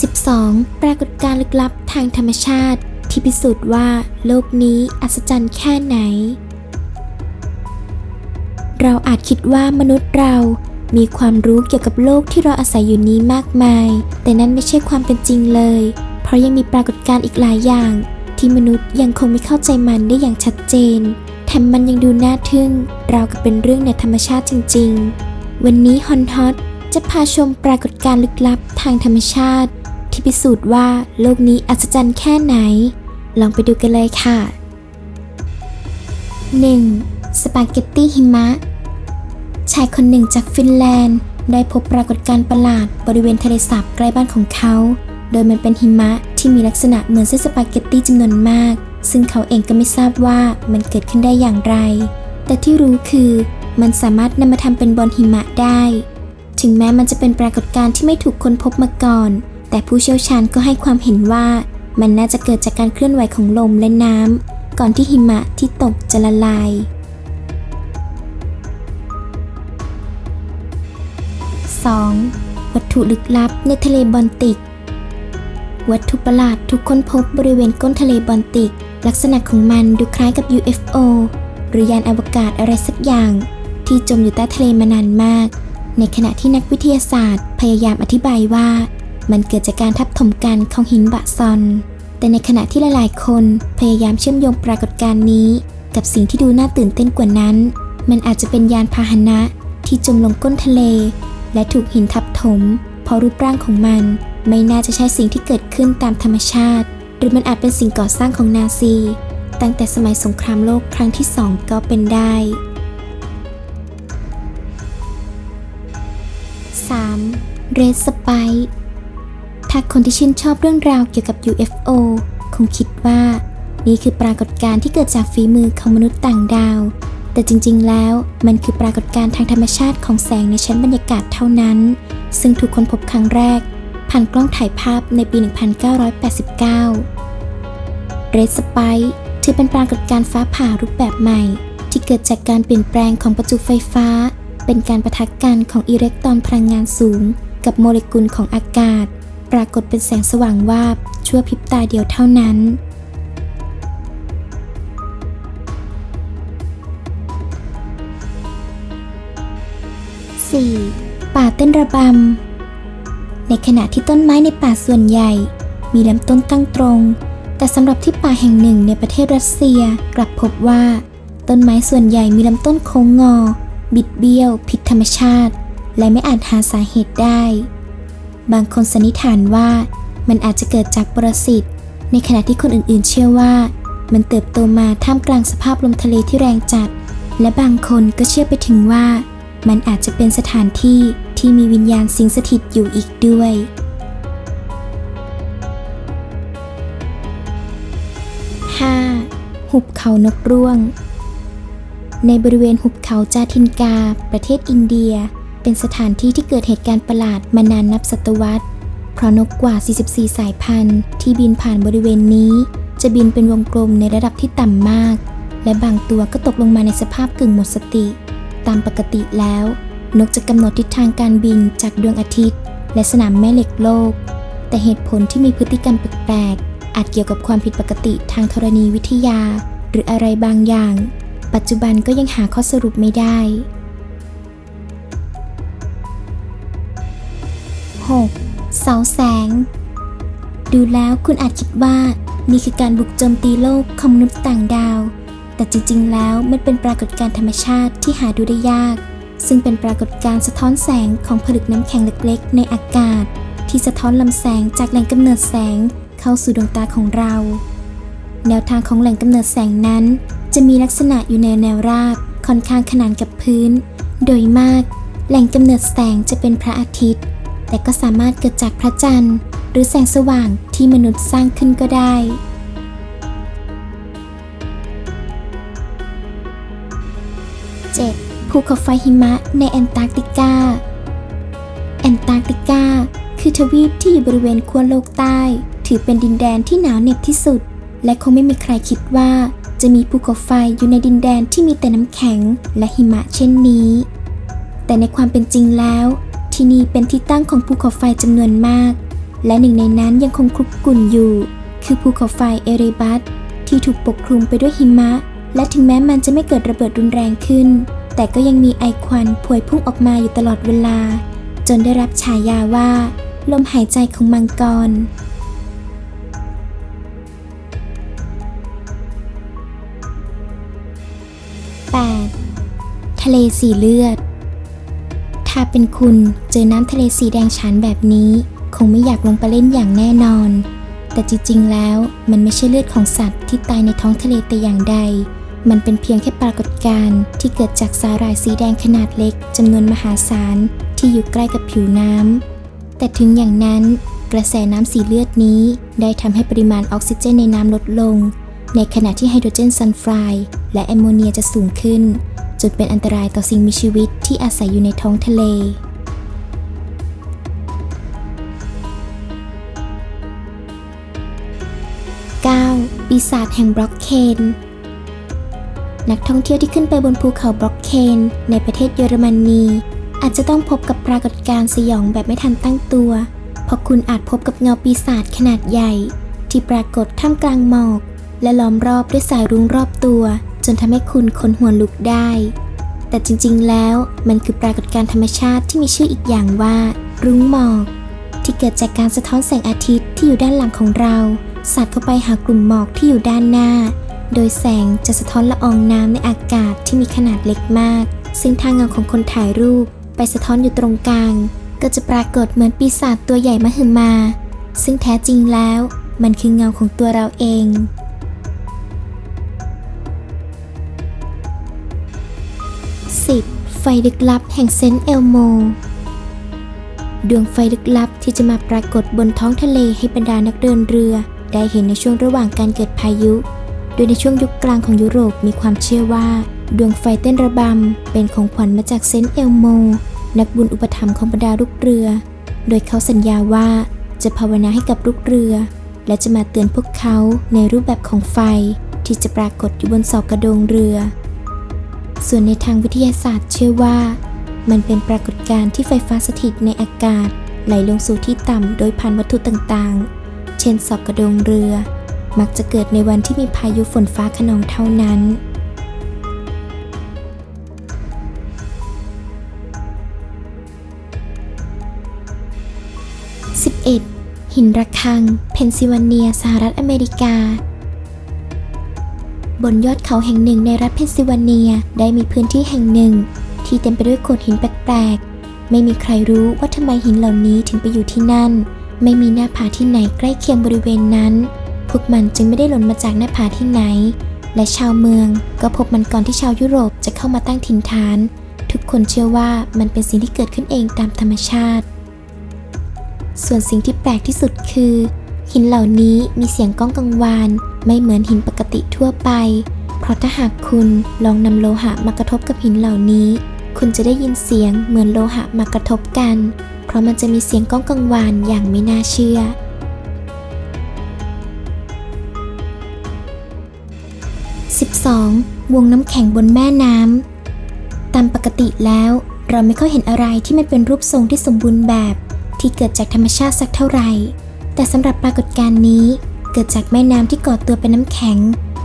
12. ปรากฏการณ์ลึกลับทางธรรมชาติ ที่พิสูจน์ว่าโลกนี้อัศจรรย์แค่ไหน เราอาจคิดว่ามนุษย์เรามีความรู้เกี่ยวกับโลกที่เราอาศัยอยู่นี้มากมาย แต่นั้นไม่ใช่ความเป็นจริงเลย เพราะยังมีปรากฏการณ์อีกหลายอย่าง ที่มนุษย์ยังคงไม่เข้าใจมันได้อย่างชัดเจน แถมมันยังดูน่าทึ่ง ราวกับเป็นเรื่องในธรรมชาติจริง ๆ วันนี้ฮอนฮอตจะพาชมปรากฏการณ์ลึกลับทางธรรมชาติ ที่พิสูจน์ว่าโลกนี้อัศจรรย์แค่ไหน ลองไปดูกันเลยค่ะ 1. สปาเกตตี้หิมะ ชายคนหนึ่งจากฟินแลนด์ ได้พบปรากฏการณ์ประหลาดบริเวณทะเลสาบใกล้บ้านของเขา โดยมันเป็นหิมะ ที่มีลักษณะเหมือนเส้นสปาเกตตี้จำนวนมาก ซึ่งเขาเองก็ไม่ทราบว่ามันเกิดขึ้นได้อย่างไร แต่ที่รู้คือมันสามารถนำมาทำเป็นบอลหิมะได้ ถึงแม้มันจะเป็นปรากฏการณ์ที่ไม่ถูกค้นพบมาก่อน แต่ผู้เชี่ยวชาญก็ให้ความเห็นว่า มันน่าจะเกิดจากการเคลื่อนไหวของลมและน้ำก่อนที่หิมะที่ตกจะละลาย 2. วัตถุลึกลับในทะเลบอลติก วัตถุประหลาดถูกค้นพบบริเวณก้นทะเลบอลติก ลักษณะของมันดูคล้ายกับ UFO หรือยานอวกาศอะไรสักอย่าง ที่จมอยู่ใต้ทะเลมานานมาก ในขณะที่นักวิทยาศาสตร์ พยายามอธิบายว่า มันเกิดจากการทับถมกันของหินบะซอน แต่ในขณะที่หลายๆ คนพยายามเชื่อมโยงปรากฏการณ์นี้ กับสิ่งที่ดูน่าตื่นเต้นกว่านั้น มันอาจจะเป็นยานพาหนะที่จมลงก้นทะเล และถูกหินทับถม เพราะรูปร่างของมันไม่น่าจะใช่สิ่งที่เกิดขึ้นตามธรรมชาติ หรือมันอาจเป็นสิ่งก่อสร้างของนาซี ตั้งแต่สมัยสงครามโลกครั้งที่สองก็เป็นได้ 3. เรสสไปถ้าคนที่ชื่นชอบเรื่องราวเกี่ยวกับ UFO คงคิดว่า นี่คือปรากฏการณ์ที่เกิดจากฝีมือของมนุษย์ต่างดาว แต่จริงๆ แล้วมันคือปรากฏการณ์ทางธรรมชาติของแสงในชั้นบรรยากาศเท่านั้น ซึ่งถูกค้นพบครั้งแรก ผ่านกล้องถ่ายภาพในปี 1989เรดสไปถือเป็นปรากฏการณ์ฟ้าผ่ารูปแบบใหม่ ที่เกิดจากการเปลี่ยนแปลงของประจุไฟฟ้า เป็นการประทะกันของอิเล็กตรอนพลังงานสูง กับโมเลกุลของอากาศ ปรากฏเป็นแสงสว่างวาบชั่วพริบตาเดียวเท่านั้น 4. ป่าเต้นระบำ ในขณะที่ต้นไม้ในป่าส่วนใหญ่ มีลำต้นตั้งตรง แต่สำหรับที่ป่าแห่งหนึ่งในประเทศรัสเซียกลับพบว่า ต้นไม้ส่วนใหญ่มีลำต้นโค้งงอ บิดเบี้ยว ผิดธรรมชาติ และไม่อาจหาสาเหตุได้ บางคนสันนิษฐานว่า มันอาจจะเกิดจากปรสิตในขณะที่คนอื่นๆ เชื่อว่า มันเติบโตมาท่ามกลางสภาพลมทะเลที่แรงจัด และบางคนก็เชื่อไปถึงว่า มันอาจจะเป็นสถานที่ที่มีวิญญาณสิงสถิตอยู่อีกด้วย 5. หุบเขานกร่วง ในบริเวณหุบเขาจาทินกา ประเทศอินเดีย เป็นสถานที่ที่เกิดเหตุการณ์ประหลาดมานานนับศตวรรษ เพราะนกกว่า 44 สายพันธุ์ ที่บินผ่านบริเวณนี้ จะบินเป็นวงกลมในระดับที่ต่ำมาก และบางตัวก็ตกลงมาในสภาพกึ่งหมดสติ ตามปกติแล้ว นกจะกำหนดทิศทางการบินจากดวงอาทิตย์ และสนามแม่เหล็กโลก แต่เหตุผลที่มีพฤติกรรมแปลกๆอาจเกี่ยวกับความผิดปกติทางธรณีวิทยา หรืออะไรบางอย่าง ปัจจุบันก็ยังหาข้อสรุปไม่ได้ 6. เสาแสง ดูแล้วคุณอาจคิดว่านี่คือการบุกโจมตีโลกของมนุษย์ต่างดาว แต่จริงๆ แล้วมันเป็นปรากฏการณ์ธรรมชาติที่หาดูได้ยาก ซึ่งเป็นปรากฏการณ์สะท้อนแสงของผลึกน้ำแข็งเล็กๆ ในอากาศ ที่สะท้อนลำแสงจากแหล่งกำเนิดแสงเข้าสู่ดวงตาของเรา แนวทางของแหล่งกำเนิดแสงนั้น จะมีลักษณะอยู่ในแนวราบค่อนข้างขนานกับพื้น โดยมาก แหล่งกำเนิดแสงจะเป็นพระอาทิตย์ แต่ก็สามารถเกิดจากพระจันทร์ หรือแสงสว่างที่มนุษย์สร้างขึ้นก็ได้ ภูเขาไฟหิมะในแอนตาร์กติกา แอนตาร์กติกา คือทวีปที่อยู่บริเวณขั้วโลกใต้ ถือเป็นดินแดนที่หนาวเหน็บที่สุด และคงไม่มีใครคิดว่า จะมีภูเขาไฟอยู่ในดินแดนที่มีแต่น้ำแข็งและหิมะเช่นนี้ แต่ในความเป็นจริงแล้ว ที่นี่เป็นที่ตั้งของภูเขาไฟจำนวนมาก และหนึ่งในนั้นยังคงคลุกกลุ่นอยู่ คือภูเขาไฟเอเรบัสที่ถูกปกคลุมไปด้วยหิมะ และถึงแม้มันจะไม่เกิดระเบิดรุนแรงขึ้น แต่ก็ยังมีไอควันพวยพุ่งออกมาอยู่ตลอดเวลา จนได้รับฉายาว่า ลมหายใจของมังกร 8. ทะเลสีเลือด ถ้าเป็นคุณเจอน้ำทะเลสีแดงฉานแบบนี้ คงไม่อยากลงไปเล่นอย่างแน่นอน แต่จริงๆแล้วมันไม่ใช่เลือดของสัตว์ที่ตายในท้องทะเลแต่อย่างใด มันเป็นเพียงแค่ปรากฏการณ์ที่เกิดจากสาหร่ายสีแดงขนาดเล็กจำนวนมหาศาลที่อยู่ใกล้กับผิวน้ำ แต่ถึงอย่างนั้น กระแสน้ำสีเลือดนี้ได้ทำให้ปริมาณออกซิเจนในน้ำลดลง ในขณะที่ไฮโดรเจนซัลไฟด์และแอมโมเนียจะสูงขึ้น จนเป็นอันตรายต่อสิ่งมีชีวิตที่อาศัยอยู่ในท้องทะเล 9. ปีศาจแห่งบล็อกเคน นักท่องเที่ยวที่ขึ้นไปบนภูเขาบล็อกเคนในประเทศเยอรมนี อาจจะต้องพบกับปรากฏการณ์สยองแบบไม่ทันตั้งตัว เพราะคุณอาจพบกับเงาปีศาจขนาดใหญ่ ที่ปรากฏท่ามกลางหมอก และล้อมรอบด้วยสายรุ้งรอบตัว จนทำให้คุณขนหัวลุกได้ แต่จริงๆ แล้วมันคือปรากฏการณ์ธรรมชาติที่มีชื่ออีกอย่างว่า รุ้งหมอก ที่เกิดจากการสะท้อนแสงอาทิตย์ที่อยู่ด้านหลังของเราสัดเข้าไปหากลุ่มหมอกที่อยู่ด้านหน้า โดยแสงจะสะท้อนละอองน้ำในอากาศที่มีขนาดเล็กมาก ซึ่งทางเงาของคนถ่ายรูปไปสะท้อนอยู่ตรงกลาง ก็จะปรากฏเหมือนปีศาจตัวใหญ่มหึมา ซึ่งแท้จริงแล้วมันคือเงาของตัวเราเอง 10. ไฟลึกลับแห่งเซนต์เอลโม ดวงไฟลึกลับที่จะมาปรากฏบนท้องทะเลให้บรรดานักเดินเรือ ได้เห็นในช่วงระหว่างการเกิดพายุ โดยในช่วงยุคกลางของยุโรปมีความเชื่อว่า ดวงไฟเต้นระบำ เป็นของขวัญมาจากเซนต์เอลโม นักบุญอุปถัมภ์ของบรรดาลูกเรือ โดยเขาสัญญาว่าจะภาวนาให้กับลูกเรือ และจะมาเตือนพวกเขาในรูปแบบของไฟที่จะปรากฏอยู่บนศอกกระโดงเรือ ส่วนในทางวิทยาศาสตร์เชื่อว่า มันเป็นปรากฏการณ์ที่ไฟฟ้าสถิตในอากาศไหลลงสู่ที่ต่ำโดยผ่านวัตถุต่างๆ เช่นศอกกระโดงเรือ มักจะเกิดในวันที่มีพายุฝนฟ้าขนองเท่านั้น 11. หินระฆัง เพนซิลเวเนีย สหรัฐอเมริกา บนยอดเขาแห่งหนึ่งในรัฐเพนซิลเวเนียได้มีพื้นที่แห่งหนึ่ง ที่เต็มไปด้วยโขดหินแปลกๆ ไม่มีใครรู้ว่าทำไมหินเหล่านี้ถึงไปอยู่ที่นั่น ไม่มีหน้าผาที่ไหนใกล้เคียงบริเวณนั้น วกมันจึงไม่ได้หล่นมาจากหน้าผาที่ไหน และชาวเมืองก็พบมันก่อนที่ชาวยุโรปจะเข้ามาตั้งถิ่นฐาน ทุกคนเชื่อว่ามันเป็นสิ่งที่เกิดขึ้นเองตามธรรมชาติ ส่วนสิ่งที่แปลกที่สุดคือ หินเหล่านี้มีเสียงก้องกังวาน ไม่เหมือนหินปกติทั่วไป เพราะถ้าหากคุณลองนำโลหะมากระทบกับหินเหล่านี้ คุณจะได้ยินเสียงเหมือนโลหะมากระทบกัน เพราะมันจะมีเสียงก้องกังวานอย่างไม่น่าเชื่อ 2. วงน้ำแข็งบนแม่น้ำ ตามปกติแล้วเราไม่ค่อยเห็นอะไรที่มันเป็นรูปทรงที่สมบูรณ์แบบ ที่เกิดจากธรรมชาติสักเท่าไหร่ แต่สำหรับปรากฏการณ์นี้เกิดจากแม่น้ำที่ก่อตัวเป็นน้ำแข็ง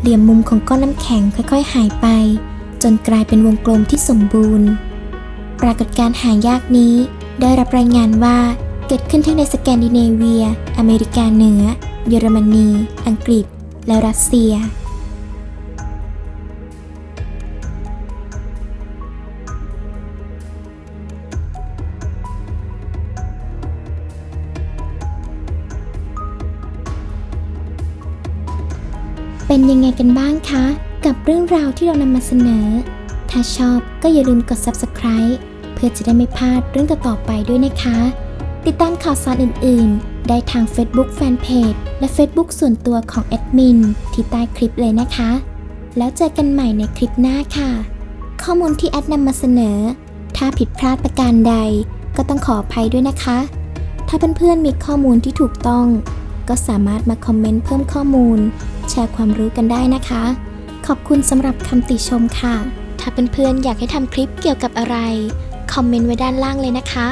เหลี่ยมมุมของก้อนน้ำแข็งค่อยๆ หายไป จนกลายเป็นวงกลมที่สมบูรณ์ ปรากฏการณ์หายากนี้ ได้รับรายงานว่าเกิดขึ้นทั้งในสแกนดิเนเวีย อเมริกาเหนือ เยอรมนี อังกฤษ และรัสเซีย ยังไงกันบ้างคะ กับเรื่องราวที่เรานำมาเสนอ ถ้าชอบก็อย่าลืมกด subscribe เพื่อจะได้ไม่พลาดเรื่องต่อๆไปด้วยนะคะ ติดตามข่าวสารอื่น ๆ ได้ทาง Facebook Fanpage และ Facebook ส่วนตัวของแอดมินที่ใต้คลิปเลยนะคะ แล้วเจอกันใหม่ในคลิปหน้าค่ะ ข้อมูลที่แอดนำมาเสนอ ถ้าผิดพลาดประการใด ก็ต้องขออภัยด้วยนะคะ ถ้าเพื่อนๆมีข้อมูลที่ถูกต้อง ก็สามารถมาคอมเมนต์เพิ่มข้อมูล แชร์ความรู้กันได้นะคะ ขอบคุณสำหรับคำติชมค่ะ ถ้าเเพื่อนๆอยากให้ทำคลิปเกี่ยวกับอะไร คอมเมนต์ไว้ด้านล่างเลยนะคะ